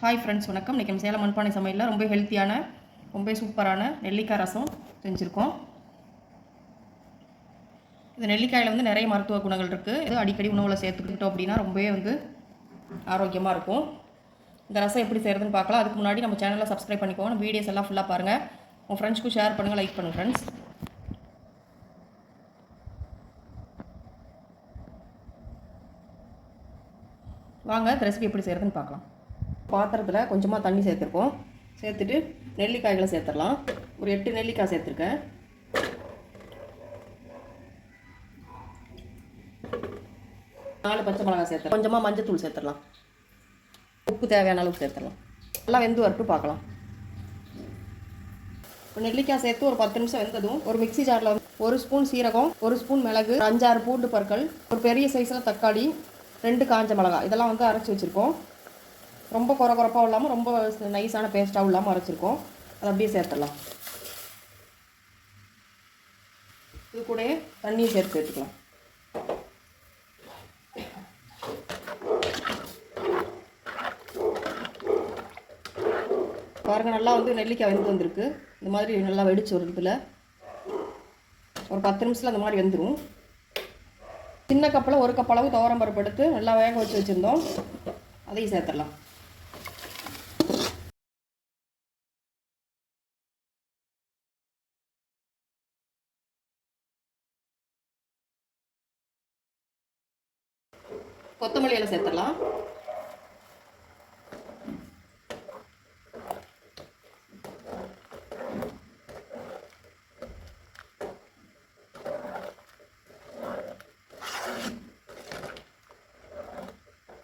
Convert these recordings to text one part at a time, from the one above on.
Hi friends வணக்கம். இன்றைக்கி நம்ம சேலம் மண்பானை சமையலில் ரொம்ப ஹெல்த்தியான ரொம்ப சூப்பரான நெல்லிக்காய் ரசம் செஞ்சுருக்கோம். இந்த நெல்லிக்காயில் வந்து நிறைய மருத்துவ குணங்கள் இருக்குது இது அடிக்கடி உணவில் சேர்த்துக்கிட்டோம் அப்படின்னா ரொம்பவே வந்து ஆரோக்கியமாக இருக்கும். இந்த ரசம் எப்படி செய்கிறதுன்னு பார்க்கலாம். அதுக்கு முன்னாடி நம்ம சேனலில் சப்ஸ்கிரைப் பண்ணிக்கோங்க. வீடியோஸ் எல்லாம் ஃபுல்லாக பாருங்கள் உங்கள் ஃப்ரெண்ட்ஸ்க்கும் ஷேர் பண்ணுங்கள் லைக் பண்ணுங்கள் ஃப்ரெண்ட்ஸ் வாங்க இந்த ரெசிபி எப்படி செய்கிறதுன்னு பார்க்கலாம். பாத்திரத்தில் கொஞ்சமாக தண்ணி சேர்த்துருக்கோம். சேர்த்துட்டு நெல்லிக்காய்களை சேர்த்துடலாம். ஒரு எட்டு நெல்லிக்காய் சேர்த்துருக்கேன். நாலு பச்சை மிளகாய் சேர்த்து கொஞ்சமாக மஞ்சத்தூள் சேர்த்துடலாம். உப்பு தேவையான அளவுக்கு சேர்த்துடலாம். நல்லா வெந்து வரட்டும் பார்க்கலாம். இப்போ நெல்லிக்காய் சேர்த்து ஒரு பத்து நிமிஷம் வெந்ததும் ஒரு மிக்சி ஜாரில் ஒரு ஸ்பூன் சீரகம் ஒரு ஸ்பூன் மிளகு அஞ்சாறு பூண்டு பற்கள் ஒரு பெரிய சைஸில் தக்காளி ரெண்டு காஞ்ச மிளகாய். இதெல்லாம் வந்து அரைச்சி வச்சுருக்கோம். ரொம்ப குறை குறைப்பாகவும் இல்லாமல் ரொம்ப நைஸான பேஸ்ட்டாகவும் இல்லாமல் அரைச்சிருக்கோம். அதை அப்படியே சேர்த்துடலாம். இது கூடயே தண்ணியை சேர்த்து சேர்த்துக்கலாம் பாருங்க நல்லா வந்து நெல்லிக்காய் வெந்து வந்திருக்கு. இந்த மாதிரி நல்லா வெடிச்சு ஒரு இதில். ஒரு பத்து நிமிஷத்தில் அந்த மாதிரி வெந்துடும் சின்ன கப்பில் ஒரு கப் அளவு துவரம் பருப்பு எடுத்து நல்லா வேக வச்சு வச்சுருந்தோம். அதையும் சேர்த்துடலாம். கொத்தமல்லி எல்லாம் சேர்த்துடலாம்.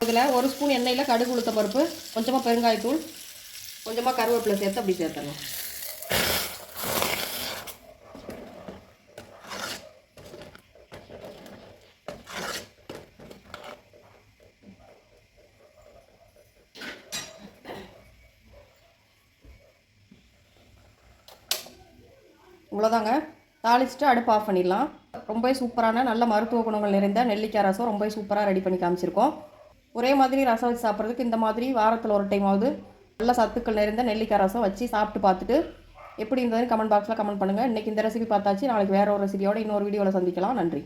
இதில் ஒரு ஸ்பூன் எண்ணெயில் கடுகு உளுத்த பருப்பு கொஞ்சமாக பெருங்காயத்தூள் கொஞ்சமாக கருவேப்பிலை சேர்த்து அப்படி சேர்த்துடணும் இவ்வளோதாங்க தாளிச்சிட்டு அடுப்பு ஆஃப் பண்ணிடலாம். ரொம்ப சூப்பரான நல்ல மருத்துவ குணங்கள் நிறைந்த நெல்லிக்காய் ரசம் ரொம்ப சூப்பராக ரெடி பண்ணி காமிச்சிருக்கோம். ஒரே மாதிரி ரசம் வச்சு சாப்பிட்றதுக்கு இந்த மாதிரி வாரத்தில் ஒரு டைம் ஆகுது நல்ல சத்துக்கள் நிறைந்த நெல்லிக்காய் ரசம் வச்சு சாப்பிட்டு பார்த்துட்டு எப்படி இருந்ததுன்னு கமெண்ட் பாக்ஸில் கமெண்ட் பண்ணுங்கள் இன்றைக்கி இந்த ரெசிபி பார்த்தாச்சு. நாளைக்கு வேறு ஒரு ரெசிபியோட இன்னொரு வீடியோவில் சந்திக்கலாம். நன்றி.